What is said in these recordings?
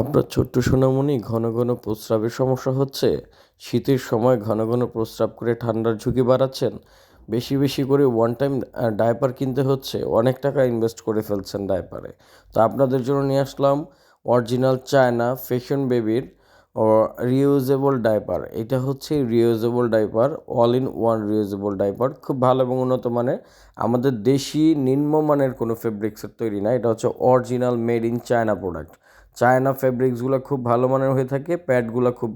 আপনার ছোট্ট সোনামণি ঘন ঘন প্রস্রাবের সমস্যা হচ্ছে। শীতের সময় ঘন ঘন প্রস্রাব করে ঠান্ডার ঝুঁকি বাড়াচ্ছেন। বেশি বেশি করে ওয়ান টাইম ডায়পার কিনতে হচ্ছে। অনেক টাকা ইনভেস্ট করে ফেলছেন ডায়পারে তো আপনাদের জন্য নিয়ে আসলাম অরিজিনাল চায়না ফ্যাশন বেবির রিউজেবল ডাইপার এটা হচ্ছে reusable diaper all in one reusable diaper খুব ভালো এবং উন্নত মানের। আমাদের দেশি নিম্নমানের কোনো ফেব্রিক্সের তৈরি না। এটা হচ্ছে original made in China product China ফেব্রিক্সগুলো খুব ভালো মানের হয়ে থাকে প্যাডগুলো খুব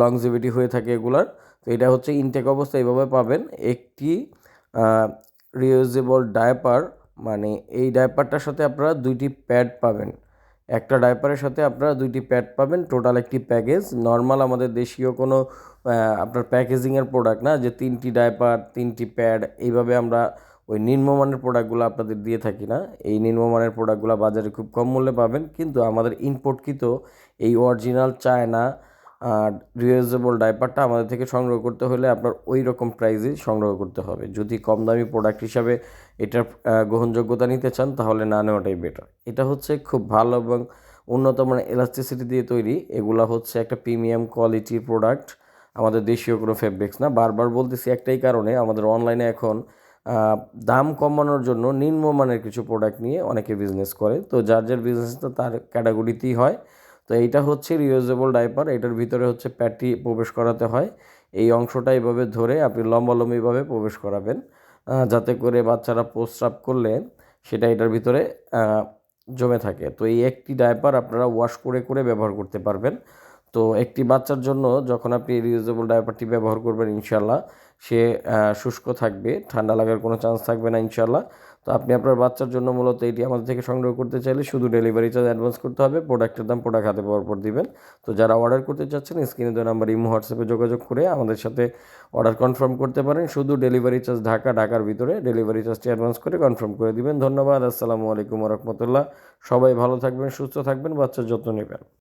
লংজিভিটি হয়ে থাকে এগুলার। তো এটা হচ্ছে ইনটেক অবস্থা, এইভাবে পাবেন। একটি রিউজেবল ডায়পার মানে এই ডায়পারটার সাথে আপনারা দুইটি প্যাড পাবেন। একটা ডায়পারের সাথে আপনারা দুইটি প্যাড পাবেন টোটাল একটি প্যাকেজ নর্মাল আমাদের দেশীয় কোনো আপনার প্যাকেজিংয়ের প্রোডাক্ট না, যে তিনটি ডায়পার তিনটি প্যাড এইভাবে আমরা ওই নিম্নমানের প্রোডাক্টগুলো আপনাদের দিয়ে থাকি না। এই নিম্নমানের প্রোডাক্টগুলো বাজারে খুব কম মূল্যে পাবেন, কিন্তু আমাদের ইম্পোর্টকৃত এই অরিজিনাল চায়না রিউজেবল ডাইপারটা আমাদের থেকে সংগ্রহ করতে হলে আপনার ওই রকম প্রাইজে সংগ্রহ করতে হবে। যদি কম দামি প্রোডাক্ট হিসাবে এটার গ্রহণযোগ্যতা নিতে চান, তাহলে না নেওয়াটাই বেটার এটা হচ্ছে খুব ভালো এবং উন্নত মানের এলাস্টিসিটি দিয়ে তৈরি। এগুলা হচ্ছে একটা প্রিমিয়াম কোয়ালিটির প্রোডাক্ট আমাদের দেশীয় কোনো ফেব্রিক্স না। বারবার বলতেছি একটাই কারণে, আমাদের অনলাইনে এখন দাম কমানোর জন্য নিম্নমানের কিছু প্রোডাক্ট নিয়ে অনেকে বিজনেস করে। তো যার যার বিজনেস তো তার ক্যাটাগরিতেই হয়। তো এইটা হচ্ছে রিউজেবল ডাইপার এটার ভিতরে হচ্ছে প্যাটি প্রবেশ করাতে হয়। এই অংশটা এইভাবে ধরে আপনি লম্বালম্বিভাবে প্রবেশ করাবেন যাতে করে বাচ্চারা প্রস্রাব করলে সেটা এটার ভিতরে জমে থাকে। তো এই একটি ডাইপার আপনারা ওয়াশ করে করে ব্যবহার করতে পারবেন। তো একটি বাচ্চার জন্য যখন আপনি রিউজেবল ডাইপারটি ব্যবহার করবেন ইনশাল্লাহ সে শুষ্ক থাকবে, ঠান্ডা লাগার কোনো চান্স থাকবে না ইনশাল্লাহ তো আপনি আপনার বাচ্চার জন্য মূলত এটি আমাদের থেকে সংগ্রহ করতে চাইলে শুধু ডেলিভারি চার্জ অ্যাডভান্স করতে হবে প্রোডাক্টের দাম প্রোডাক্ট হাতে পাওয়ার পর দিবেন। তো যারা অর্ডার করতে চাচ্ছেন স্ক্রিনে দেওয়া নাম্বার ইমো, হোয়াটসঅ্যাপে যোগাযোগ করে আমাদের সাথে অর্ডার কনফার্ম করতে পারেন। শুধু ডেলিভারি চার্জ ঢাকা, ঢাকার ভিতরে ডেলিভারি চার্জটি অ্যাডভান্স করে কনফার্ম করে দিবেন। ধন্যবাদ, আসসালামু আলাইকুম রহমতুল্লাহ। সবাই ভালো থাকবেন, সুস্থ থাকবেন, বাচ্চার যত্ন নেবেন।